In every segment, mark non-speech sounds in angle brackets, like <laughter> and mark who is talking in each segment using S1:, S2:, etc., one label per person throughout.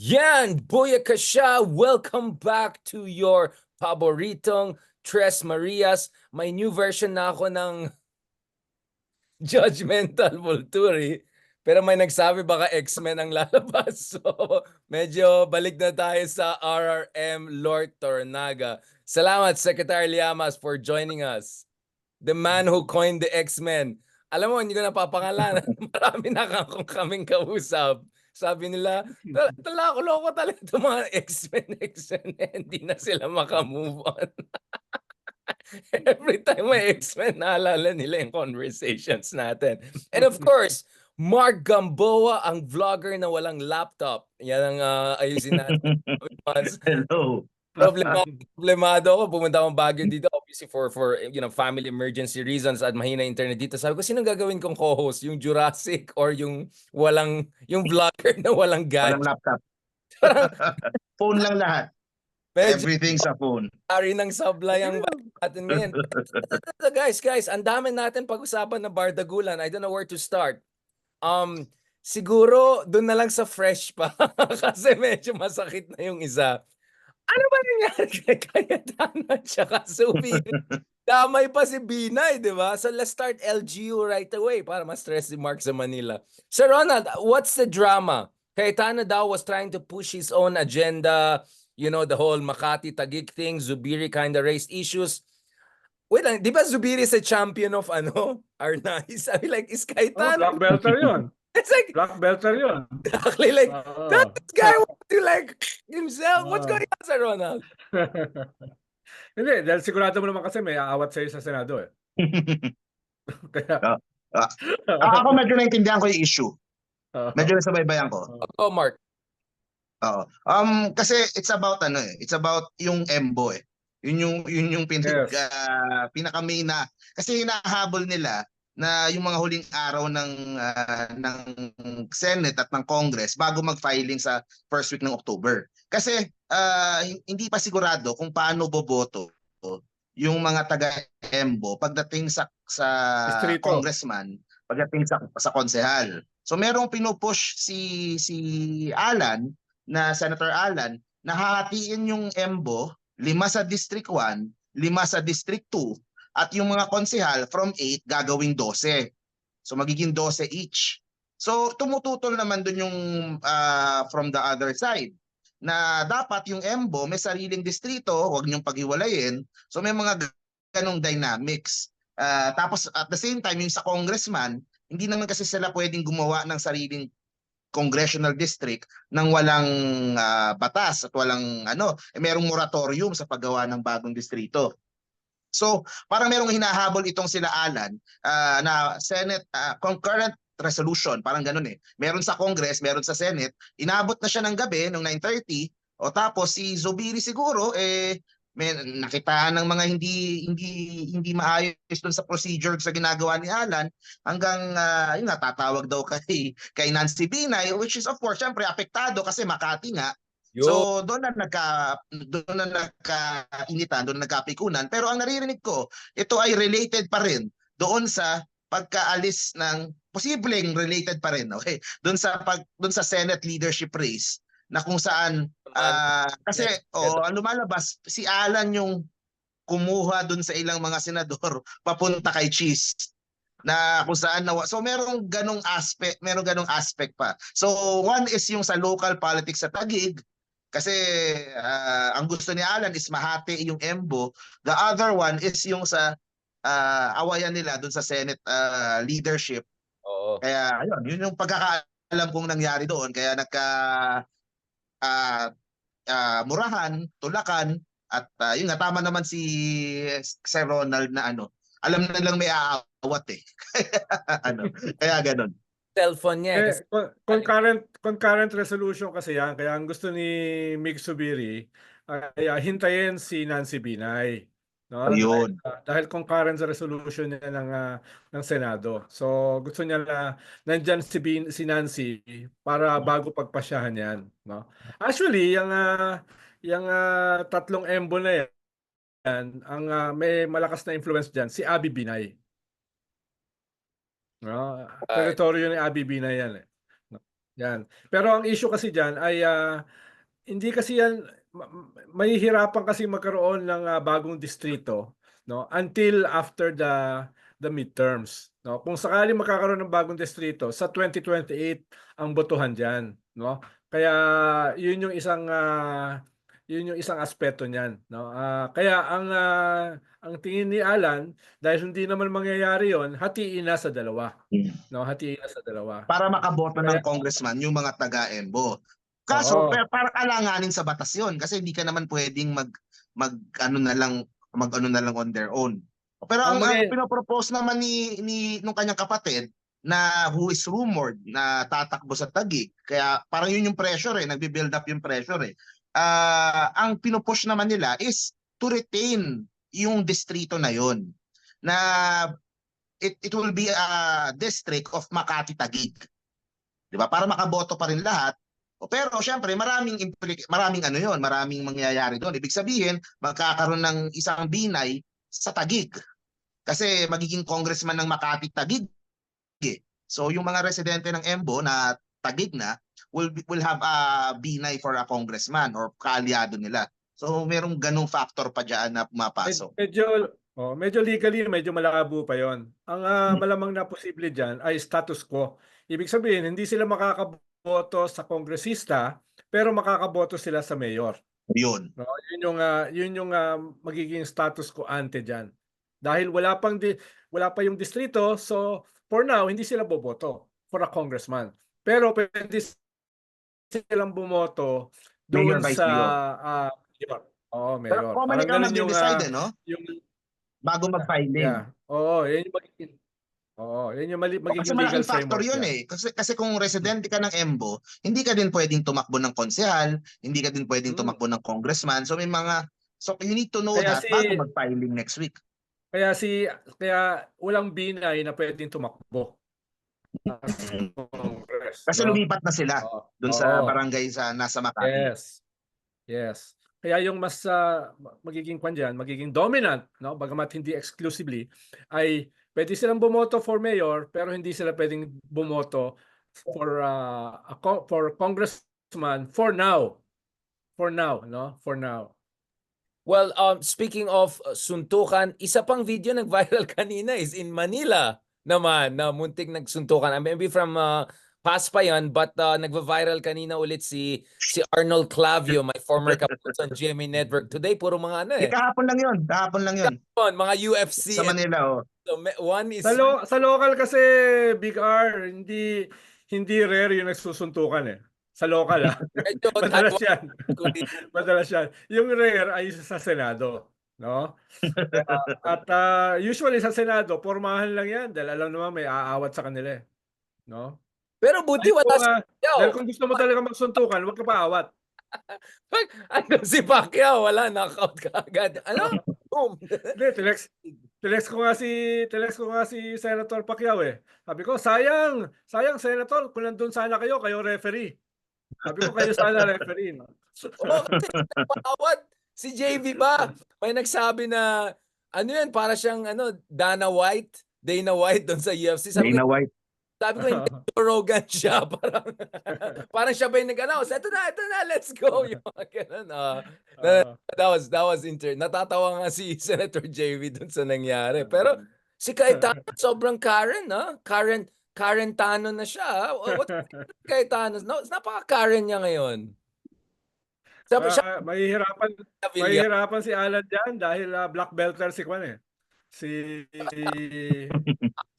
S1: Yan! Booyaka siya! Welcome back to your paboritong Tres Marias. May new version na ako ng <laughs> Judgmental Vulturi. Pero may nagsabi baka X-Men ang lalabas. <laughs> So, medyo balik na tayo sa RRM Lord Tornaga. Salamat, Secretary Llamas, for joining us. The man who coined the X-Men. Alam mo, hindi ko napapangalanan. <laughs> Marami na kang kaming kausap. Sabi nila, <laughs> "Tal- tala ko loko talaga <laughs> itong mga X-Men, X-Men. eh, Hindi na sila makamove on. <laughs> Every time may X-Men, naalala nila yung conversations natin. And of course, Mark Gamboa, ang vlogger na walang laptop. Yan ang ah, ayusin natin.
S2: Hello.
S1: Problema, <laughs> problemado ako. Pumunta akong Baguio dito. Obviously for, for you know, family emergency reasons at mahina internet dito. Sabi ko, sino gagawin kong co-host? Yung Jurassic <laughs> or yung walang, yung vlogger na walang
S2: Walang
S1: gadget?
S2: laptop. <laughs> phone lang lahat.
S1: Medyo
S2: Everything sa phone.
S1: ari ng sablay ang natin ngayon. guys, guys, ang dami natin pag-usapan na Bardagulan. I don't know where to start. Um, siguro doon na lang sa fresh pa kasi medyo masakit na yung isa. Ano ba nangyari <laughs> kay Cayetano at saka Subi? <laughs> Damay pa si Binay, di ba? So let's start LGU right away para ma-stress si Mark sa Manila. Sir Ronald, what's the drama? Cayetano daw was trying to push his own agenda, you know, the whole Makati Tagig thing, Zubiri kind of raised issues. Wait lang, di ba Zubiri is a champion of ano? <laughs> Arnais? Sabi like, is
S3: Oh,
S1: Cayetano?
S3: black belter yun.
S1: It's like,
S3: Black belter yun.
S1: exactly like,
S3: Oo.
S1: that guy wants to like himself. What's
S3: Ah.
S1: going on, Sir Ronald? <laughs>
S3: Hindi, dahil sigurado mo naman kasi may aawat sa'yo sa Senado eh. <laughs> Kaya, <laughs>
S2: Ah, ako medyo naintindihan ko yung issue.
S3: oo.
S2: Medyo nasabaybayan ko.
S1: Oh, Mark.
S2: Oo. Um kasi it's about ano eh, it's about yung embo eh. Yun yung yun yung pinag
S3: Yes.
S2: ah, pinaka main na kasi hinahabol nila na yung mga huling araw ng ah, ng Senate at ng Congress bago mag-filing sa first week ng October. Kasi hin- hindi pa sigurado kung paano boboto yung mga taga-embo pagdating sa sa
S3: Distrito.
S2: congressman, pagdating sa sa konsehal. So merong pinupush si si Alan na Senator Alan na hahatiin yung EMBO, lima sa District 1, lima sa District 2, at yung mga konsehal from 8 gagawing 12. So magiging 12 each. So tumututol naman dun yung ah, from the other side na dapat yung EMBO may sariling distrito, huwag niyong paghiwalayin. So may mga ganong dynamics. Ah, tapos at the same time yung sa congressman, hindi naman kasi sila pwedeng gumawa ng sariling congressional district nang walang ah, batas at walang ano, eh, merong moratorium sa paggawa ng bagong distrito. So, parang merong hinahabol itong sila Alan ah, na Senate ah, concurrent resolution, parang ganun eh. Meron sa Congress, meron sa Senate. Inabot na siya ng gabi ng 9:30 o tapos si Zubiri siguro eh may nakitaan ng mga hindi hindi hindi maayos doon sa procedure sa ginagawa ni Alan hanggang uh, yun nga tatawag daw kay kay Nancy Binay which is of course syempre apektado kasi Makati nga
S1: Yo,
S2: So doon na nagka doon na nagkainitan, doon na nagkapikunan. Pero ang naririnig ko, ito ay related pa rin doon sa pagkaalis ng posibleng related pa rin, okay? Doon sa pag doon sa Senate leadership race na kung saan ah, kasi oh, ang lumalabas si Alan yung kumuha doon sa ilang mga senador <laughs> papunta kay Cheese na kung saan nawa. So merong ganong aspect, merong ganong aspect pa. So one is yung sa local politics sa Taguig kasi ah, ang gusto ni Alan is mahati yung Embo. The other one is yung sa ah, awayan nila doon sa Senate ah, leadership.
S1: oo.
S2: Kaya ayun, yun yung pagkakaalam kong nangyari doon. Kaya nagka ah, ah, murahan, tulakan at ah, yun nga tama naman si Sir Ronald na ano. Alam na lang may aawat eh. <laughs> ano, kaya ganun.
S1: Cellphone niya. eh,
S3: Eh,
S1: kasi
S3: con- concurrent, concurrent resolution kasi yan. Kaya ang gusto ni Mig Subiri ay ah, hintayin si Nancy Binay. No?
S2: Ayun.
S3: Dahil, ah, dahil concurrent resolution niya ng, ah, ng Senado. So gusto niya na nandyan si, Bin, si Nancy para bago pagpasyahan yan. No? Actually, yung, ah, yung ah, tatlong embo na yan, ang ah, may malakas na influence dyan, si Abby Binay. No? Teritoryo ni Abby Binay yan eh. Yan. Pero ang issue kasi diyan ay ah, hindi kasi yan ma- ma- mahihirapan kasi magkaroon ng ah, bagong distrito no until after the the midterms no kung sakali magkakaroon ng bagong distrito sa 2028 ang botohan diyan no kaya yun yung isang ah, yun yung isang aspeto niyan no Ah, kaya ang ah, ang tingin ni Alan dahil hindi naman mangyayari yon hatiin na sa dalawa no hatiin na sa dalawa
S2: Para makaboto ng
S3: Kaya-
S2: congressman yung mga taga-EMBO. Kaso,
S3: Oo.
S2: pero parang alanganin sa batas yon kasi hindi ka naman pwedeng mag, mag ano na lang, mag ano na lang on their own. Pero ang,
S3: mali-
S2: ang pinopropose naman ni, ni nung kanyang kapatid na who is rumored na tatakbo sa Taguig. Kaya parang yun yung pressure eh, nagbi-build up yung pressure eh. Ah, ang pinopush naman nila is to retain yung distrito na yon na it, it will be a district of Makati Taguig. 'Di ba? Para makaboto pa rin lahat. Pero syempre maraming maraming ano 'yon, maraming mangyayari doon. Ibig sabihin, magkakaroon ng isang binay sa Taguig. Kasi magiging congressman ng Makati Taguig. eh. So yung mga residente ng Embo na Taguig na will be- will have a binay for a congressman or kaalyado nila. So merong ganung factor pa diyan na pumapasok.
S3: Med- Medyo oh, medyo legally medyo malabo pa 'yon. Ang ah, malamang na posible diyan ay status quo. Ibig sabihin hindi sila makakaboto sa kongresista pero makakaboto sila sa mayor.
S2: 'Yun.
S3: No, yun yung ah, yun yung ah, magiging status quo ante diyan. Dahil wala pang di, wala pa yung distrito, so for now hindi sila boboto for a congressman. Pero pwede silang bumoto
S2: Mayor,
S3: doon
S2: vice
S3: sa
S2: mayor.
S3: ah, mayor. Oo, mayor.
S2: Pero
S3: Parang
S2: ka
S3: ganun yung,
S2: mag-decide
S3: ah,
S2: eh, no?
S3: yung
S2: Bago mag-filing.
S3: Yeah. Oo, yan yung magiging Oo, yan yung mali,
S2: O,
S3: magiging
S2: Kasi
S3: legal
S2: malaking factor
S3: framework
S2: yun
S3: yan.
S2: eh. Kasi, kasi kung residente ka ng EMBO, hindi ka din pwedeng tumakbo ng konsehal, hindi ka din pwedeng
S3: Mm.
S2: tumakbo ng congressman. So may mga, so you need to know
S3: Kaya
S2: that
S3: si-
S2: bago mag-filing next week.
S3: Kaya si kaya walang binay na pwedeng tumakbo. Congress,
S2: Kasi
S3: no?
S2: lumipat na sila
S3: Oo.
S2: doon sa
S3: Oo.
S2: barangay sa nasa Makati.
S3: Yes. Yes. Kaya yung mas ah, magiging kwan dyan, magiging dominant, no? Bagamat hindi exclusively, ay pwede silang bumoto for mayor pero hindi sila pwedeng bumoto for ah, a co- for congressman for now. For now, no? For now.
S1: Well, um, speaking of uh, suntukan, isa pang video <laughs> nag-viral kanina is in Manila naman na muntik nagsuntukan. Uh, Maybe from uh, past pa yan, but uh, nagva-viral kanina ulit si si Arnold Clavio, my former kapatid on GMA Network. Today, puro mga ano
S2: Eh,
S1: eh.
S2: kahapon lang yun. Kahapon lang yun.
S1: Yun, Mga UFC.
S2: Sa Manila, oh.
S1: So, me- one is...
S3: Sa, lo- sa local kasi Big R, hindi hindi rare yung nagsusuntukan eh. Sa local ah. <laughs>
S1: Medyo <laughs>
S3: Madalas yan. <laughs> Madalas yan. Yung rare ay sa Senado. No? Kaya- at ah, usually sa Senado, pormahan lang yan dahil alam naman may aawat sa kanila eh. No?
S1: Pero buti wala
S3: kung,
S1: si Pacquiao.
S3: dahil kung gusto mo talaga magsuntukan, huwag ka paawat. <laughs>
S1: Ano si Pacquiao? Wala, knockout ka agad. Ano? Boom.
S3: Hindi, tilex, tilex ko nga si tilex ko nga si Senator Pacquiao eh. Sabi ko, sayang, sayang Senator, kung nandun sana kayo, kayo referee. Sabi ko kayo sana referee. No?
S1: Oo, kasi nagpapawat. Si JV ba? May nagsabi na, ano yan, para siyang ano, Dana White, Dana White doon sa UFC. Sabi ko,
S2: Dana White.
S1: Sabi ko hindi, <laughs> Joe Rogan siya. <laughs> Parang, parang siya ba yung nag-announce? Ito na, ito na, let's go. <laughs> Yung mga ganun. ah.
S3: Oo.
S1: that was, that was inter. Natatawa nga si Senator JV doon sa nangyari. Pero si Cayetano, sobrang Karen, no? Karen, Karen Tano na siya. ah. What, Cayetano? No, napaka-Karen niya ngayon. Sabi siya,
S3: Ah, mahihirapan, mahihirapan si Alan dyan dahil ah, black belter si Kwan eh. Si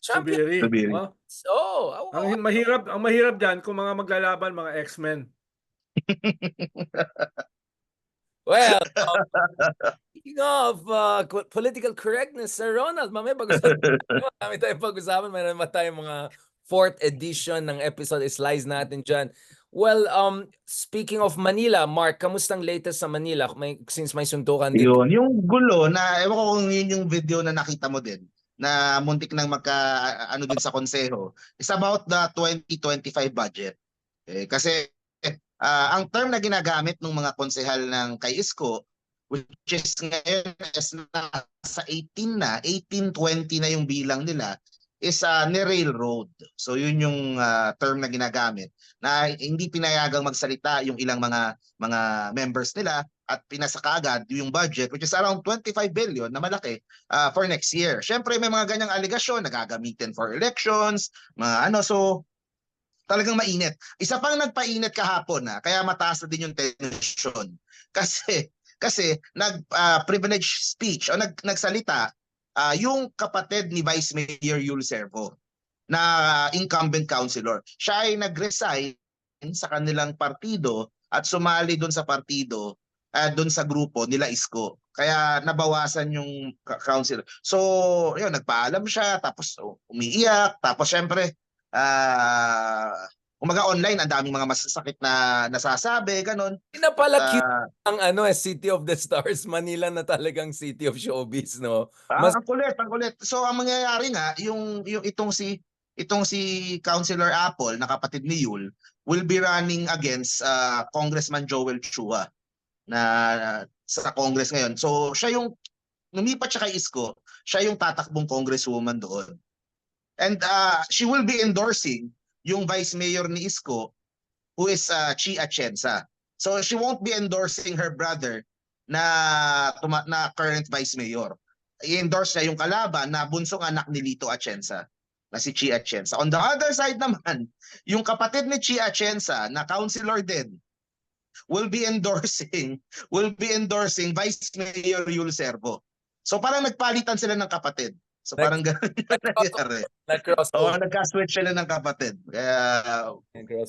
S1: champion.
S3: Subiri.
S2: Subiri.
S3: no?
S1: Oh,
S3: Ang hi- mahirap, ang mahirap diyan kung mga maglalaban mga X-Men. <laughs>
S1: Well, um, speaking of uh, political correctness, Sir Ronald, mamaya pag-usapan <laughs> marami tayong pag-usapan. Mayroon naman tayong mga fourth edition ng episode slides natin dyan. Well, um, speaking of Manila, Mark, kamustang latest sa Manila? May, since may suntukan dito.
S2: Yun. Yung gulo na, ewan ko kung yun yung video na nakita mo din, na muntik nang magka, ano din sa konseho, is about the 2025 budget. Eh, kasi ah, ang term na ginagamit ng mga konsehal ng kay Isko, which is ngayon is nasa 18 na, 18-20 na yung bilang nila, is uh, ni-railroad. So yun yung ah, term na ginagamit na hindi pinayagang magsalita yung ilang mga mga members nila at pinasa kaagad yung budget which is around 25 billion na malaki ah, for next year. Syempre may mga ganyang aligasyon nagagamitin for elections, mga ano so talagang mainit. Isa pang nagpainit kahapon na kaya mataas na din yung tension. <laughs> Kasi kasi nag ah, privilege speech o nag nagsalita ah, yung kapatid ni Vice Mayor Yul Servo na incumbent councilor. Siya ay nag-resign sa kanilang partido at sumali doon sa partido uh, doon sa grupo nila Isko. Kaya nabawasan yung councilor. So, yun, nagpaalam siya, tapos umiiyak, tapos syempre, ah umaga online, ang daming mga masasakit na nasasabi, ganun.
S1: Pala cute
S2: Ah,
S1: ang ano eh, City of the Stars, <laughs> Manila na talagang City of Showbiz, no?
S2: Ah,
S1: Mas-
S2: ang kulit, ang kulit. So ang mangyayari nga, yung yung itong si itong si Councilor Apple na kapatid ni Yul will be running against uh, Congressman Joel Chua na sa Congress ngayon. So siya yung lumipat siya kay Isko, siya yung tatakbong congresswoman doon. And uh, she will be endorsing yung vice mayor ni Isko who is uh, Chi Atienza. So she won't be endorsing her brother na tuma- na current vice mayor i-endorse niya yung kalaban na bunsong anak ni Lito Atienza na si Chi Atienza. On the other side naman, yung kapatid ni Chi Atienza na councilor din will be endorsing <laughs> will be endorsing Vice Mayor Yul Servo. So parang nagpalitan sila ng kapatid. So
S1: Like-
S2: parang ganun yung nangyari. Oo,
S1: Na-crossover.
S2: nagka-switch sila ng kapatid. Kaya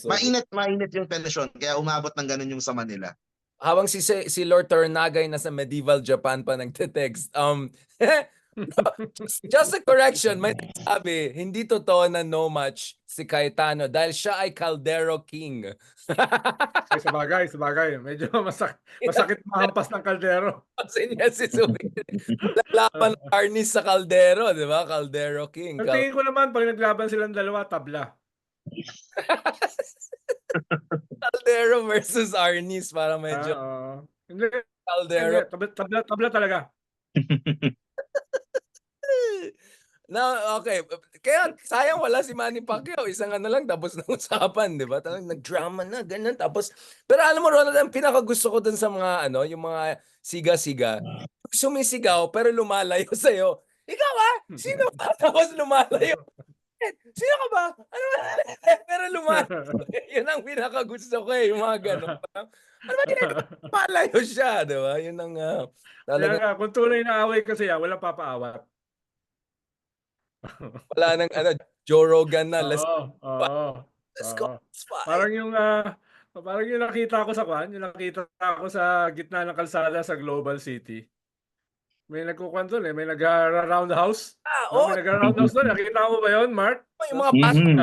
S2: mainit, mainit yung tension. Kaya umabot ng ganun yung sama nila.
S1: habang si si si Lord Tornagay nasa medieval Japan pa nagte-text. Um <laughs> <laughs> just, just a correction, may sabi, hindi totoo na no match si Cayetano dahil siya ay Caldero King.
S3: Ay, sa bagay, sa bagay. Medyo masak masakit <laughs> mahampas ng kaldero.
S1: Kasi niya si Suki. Lalaban ng Arnis sa Caldero, di ba? Caldero King.
S3: Ang tingin ko naman, pag naglaban silang dalawa, tabla. <laughs>
S1: Caldero versus Arnis para medyo
S3: hindi,
S1: Caldero.
S3: tabla, tabla, tabla talaga.
S1: Na okay, kaya sayang wala si Manny Pacquiao, isang ano lang tapos na usapan, 'di ba? Talagang nag-drama na ganun tapos pero alam mo Ronald, ang pinaka gusto ko dun sa mga ano, yung mga siga-siga. Sumisigaw pero lumalayo <laughs> sa Ikaw ah, sino ka? <laughs> Tapos lumalayo. "Eh, Sino ka ba? Ano ba? <laughs> pero lumalayo. Yun ang pinaka gusto ko eh, yung mga ganun. Ano ba ginagawa? Lumalayo siya, 'di ba? Yun ang ah,
S3: Kaya
S1: talaga
S3: nga, kung tunay na away kasi yan, walang papaawat.
S1: Wala nang ano, Joe Rogan na. Let's,
S3: Oo, oo,
S1: let's go. Let's fight.
S3: Parang yung ah, parang yung nakita ko sa kwan, yung nakita ko sa gitna ng kalsada sa Global City. May nagkukuhan doon eh, may nag-roundhouse.
S1: Ah, oh,
S3: may nag-roundhouse doon. Nakita mo ba yun, Mark?
S1: yung mga pasok
S2: Mhm.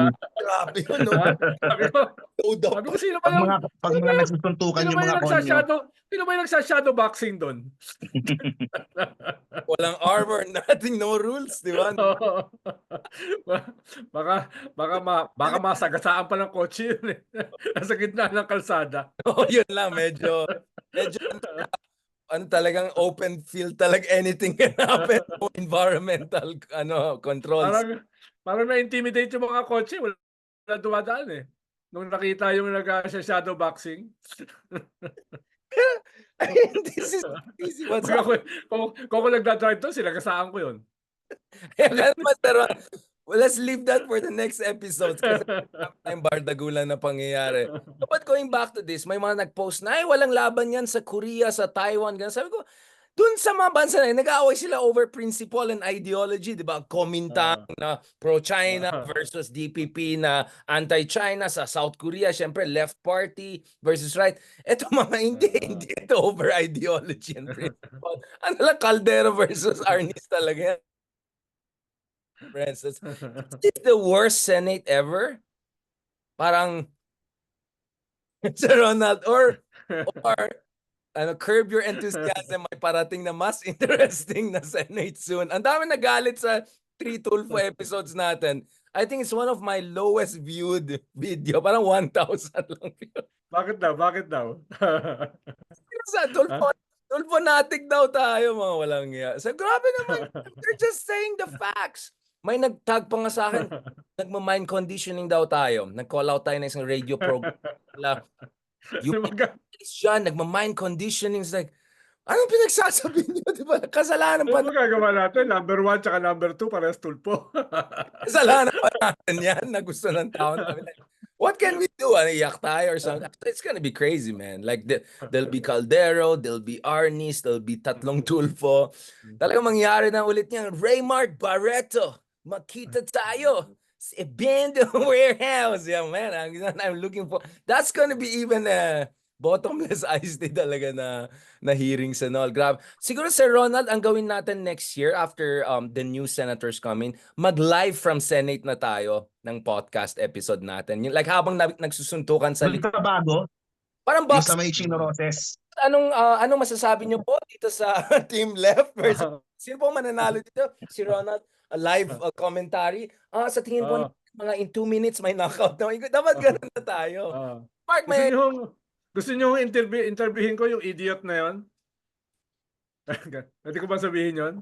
S1: Grabe yun, no? <laughs>
S3: Sabi ko,
S1: Load up.
S3: sabi ko, sino ba
S2: Pag
S3: yung,
S2: mga pag mga nagsusuntukan yung mga konyo.
S3: sino ba yung nagsashadow boxing doon? <laughs>
S1: Walang armor, nothing, no rules, di ba? <laughs>
S3: Oo. baka, baka, ma, baka masagasaan pa ng kotse yun eh. Nasa gitna ng kalsada.
S1: Oh, yun lang, medyo, medyo, ano talagang open field talaga anything can happen. Environmental, ano, controls.
S3: Parang, parang na-intimidate yung mga kotse. Wala, wala dumadaan eh. Nung nakita yung nag-shadow boxing.
S1: This is easy. What's
S3: Pag
S1: up?
S3: ako, kung, kung ako nagdadrive doon, sinagasaan ko yun. <laughs>
S1: Pero, let's leave that for the next episodes kasi yung bardagulan na pangyayari. So, <laughs> but going back to this, may mga nag-post na, ay, walang laban yan sa Korea, sa Taiwan, ganun. Sabi ko, dun sa mga bansa na yun, nag-aaway sila over principle and ideology, di ba? Komintang na pro-China
S3: Ah.
S1: versus DPP na anti-China sa South Korea, syempre left party versus right. Ito <laughs> mga hindi,
S3: Ah.
S1: hindi ito over ideology and principle. ano lang, Caldero versus Arnis talaga yan. Friends, is this the worst Senate ever? Parang <laughs> Sir Ronald or or ano curb your enthusiasm may parating na mas <laughs> interesting na Senate soon. Ang dami nagalit sa three Tulfo episodes natin. I think it's one of my lowest viewed video. Parang 1,000 <laughs> lang view.
S3: Bakit daw? Bakit daw?
S1: Sa Tulfo, Tulfo natik daw tayo mga walang iya. So grabe naman. <laughs> They're just saying the facts. May nag-tag pa nga sa akin, nagma-mind conditioning daw tayo. Nag-call out tayo ng isang radio program. Yung yan, nagma-mind conditioning. It's like, anong pinagsasabi niyo? <laughs> Di ba? Kasalanan pa,
S3: Ano magagawa natin? Number one tsaka number two, parehas tulpo. <laughs>
S1: kasalanan pa natin yan na gusto ng tao. Like, What can we do? Ano, iyak tayo or something? It's gonna be crazy, man. Like, the, there'll be Caldero, there'll be Arnis, there'll be Tatlong Tulfo. Talagang mangyari na ulit niyan. Raymart Barreto, makita tayo. Sa Bend <laughs> Warehouse. Yeah, man. I'm, I'm looking for... That's gonna be even a bottomless <laughs> ice day talaga na na hearings and all. Grabe. Siguro Sir Ronald, ang gawin natin next year after um the new senators come in, mag-live from Senate na tayo ng podcast episode natin. Like habang na, nagsusuntukan sa likod.
S2: bago,
S1: Parang box.
S2: sa may Chino Roses.
S1: Anong ah, anong masasabi niyo po dito sa <laughs> team left versus Sino po mananalo dito? Si Ronald, live uh, commentary. Ah, sa tingin po,
S3: Ah,
S1: mga in two minutes may knockout na. Dapat ganun na tayo.
S3: ah.
S1: Mark,
S3: Gusto
S1: may...
S3: niyo gusto niyo interview interviewin ko yung idiot na 'yon? <laughs> Pwede ko ba sabihin 'yon?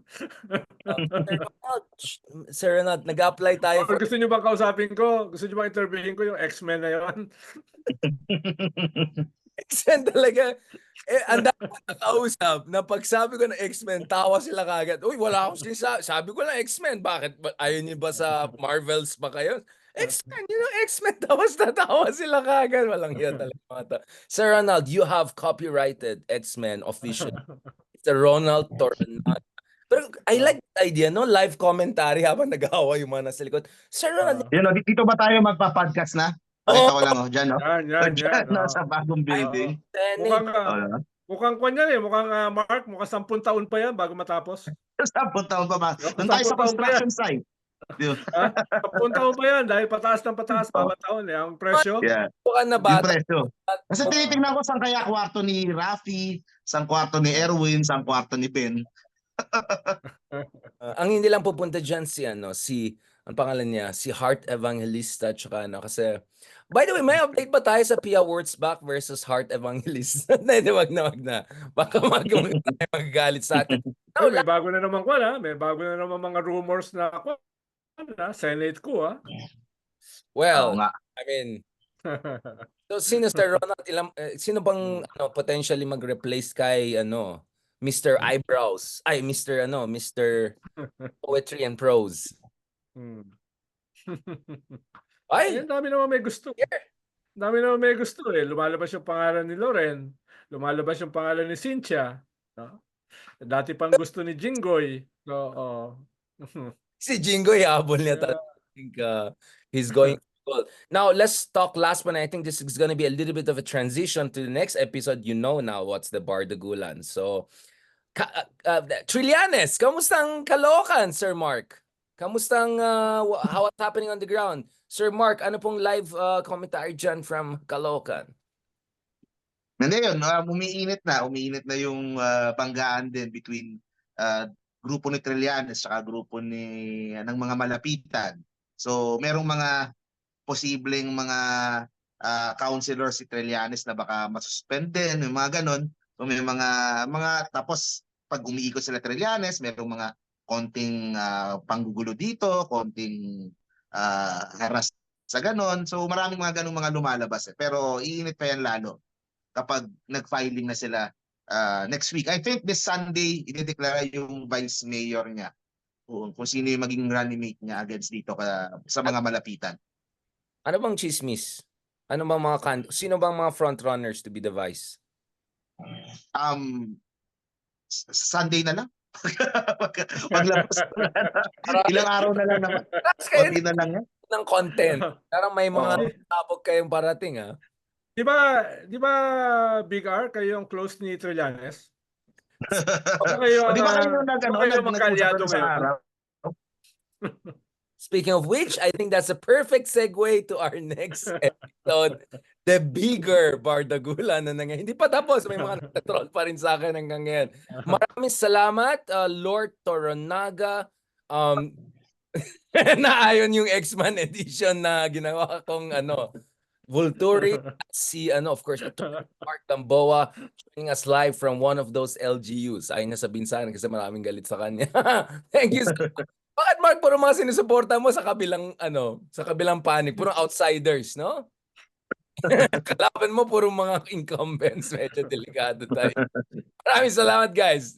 S3: <laughs>
S1: Shh, Sir Ronald, nag-apply tayo
S3: Or
S1: for...
S3: gusto niyo bang kausapin ko? Gusto niyo bang interviewin ko yung X-Men na 'yon? <laughs>
S1: X-Men talaga. Eh, ang dami nakausap na pag sabi ko na X-Men, tawa sila kagad. Uy, wala akong sinasabi. Sabi ko lang X-Men. Bakit? Ba- Ayaw niyo ba sa Marvels pa kayo? X-Men, you know, X-Men. <laughs> Tapos natawa sila kagad. Walang hiya talaga. mga to. Sir Ronald, you have copyrighted X-Men official. It's a Ronald Tornado. Pero I like the idea, no? Live commentary habang nag-aawa yung mga nasa likod. Sir Ronald,
S2: Yun, o, dito ba tayo magpa-podcast na? Pakita ko lang, oh, dyan, no?
S3: Yan, yan, yan.
S2: Dyan, no,
S3: oh.
S2: sa bagong building.
S3: Mukhang
S2: Oh,
S3: mukhang kwan yan eh, mukhang ah, Mark, mukhang 10 taon pa yan bago matapos. <laughs>
S2: Sampung taon pa ba?
S3: Sampung
S2: Doon tayo sa
S3: pa
S2: construction site. Ba?
S3: Ha? 10 taon pa yan dahil pataas ng pataas bawat taon eh ang presyo.
S2: Yeah,
S1: bukan na
S2: yung
S1: bata.
S2: presyo. Kasi tinitingnan ko saan kaya kwarto ni Rafi, saan kwarto ni Erwin, saan kwarto ni Ben.
S1: Uh, <laughs> ang hindi lang pupunta dyan si ano, si, ang pangalan niya, si Heart Evangelista, tsaka ano, kasi, by the way, may update ba tayo sa Pia Wurtzbach versus Heart Evangelista? <laughs> Hindi, wag na, wag na. Baka mag magagalit sa atin.
S3: Oh, may bago na naman kwan ha, may bago na naman mga rumors na kwan ha, Senate ko ha.
S2: Oo
S1: Well. I mean, <laughs> so sino Sir Ronald, ilang, eh, sino bang ano, potentially mag-replace kay ano, Mr. Eyebrows? Ay, Mr. ano, Mr. Poetry and Prose.
S3: Hmm. <laughs>
S1: Ay,
S3: ang dami naman may gusto. Ang dami naman may gusto eh. Lumalabas yung pangalan ni Loren. Lumalabas yung pangalan ni Cynthia. No? Dati pang gusto ni Jinggoy. Oo. <laughs>
S1: si Jingo, ihabol niya talaga. I think uh, he's going <laughs> well. Now, let's talk last one. I think this is going to be a little bit of a transition to the next episode. You know now what's the Bardagulan. So, ka- uh, uh, Trillanes, kamustang Caloocan, Sir Mark? Kamustang, uh, wha- how what's happening on the ground? Sir Mark, ano pong live uh, commentary dyan from Caloocan?
S2: Hindi yun, ah, umiinit na. Umiinit na yung ah, banggaan din between ah, grupo ni Trillanes at grupo ni ng mga malapitan. So, merong mga posibleng mga ah, councilor si Trillanes na baka masuspend din, yung mga ganon. So, may mga, mga tapos pag umiikot sila Trillanes, merong mga konting ah, panggugulo dito, konting ah, haras sa ganon. So, maraming mga ganong mga lumalabas. Eh. Pero iinit pa yan lalo kapag nag-filing na sila uh, next week. I think this Sunday, idedeklara yung vice mayor niya kung, kung sino yung maging running mate niya against dito ka, sa mga malapitan.
S1: Ano bang chismis? Ano bang mga kan- sino bang mga front runners to be the vice?
S2: Um, Sunday na lang. <laughs> Pag- Paglabas na lang. Ilang araw na lang naman.
S1: Relax kayo
S2: na lang yan.
S1: ng content. Parang may mga
S2: Oo.
S1: tabog kayong parating ah.
S3: Di ba, di ba Big R, kayo yung close ni Trillanes? <laughs> Kayo,
S2: O, di ba
S3: ah,
S2: kayo nag, ano,
S3: kayo magkalyado ngayon. <laughs>
S1: Speaking of which, I think that's a perfect segue to our next episode. The bigger Bardagulan na nangyayari. Hindi pa tapos. May mga <laughs> nagtatroll pa rin sa akin hanggang ngayon. Maraming salamat, uh, Lord Toronaga. Um, <laughs> naayon yung X-Man edition na ginawa kong ano, Vulturi. Si ano, of course. Mark Gamboa joining us live from one of those LGUs. Ayun na sabihin sa akin kasi maraming galit sa kanya. <laughs> Thank you so much. Bakit Mark puro mga sinusuporta mo sa kabilang ano, sa kabilang panig, puro outsiders, no? <laughs> Kalaban mo puro mga incumbents, medyo delikado tayo. Maraming salamat guys.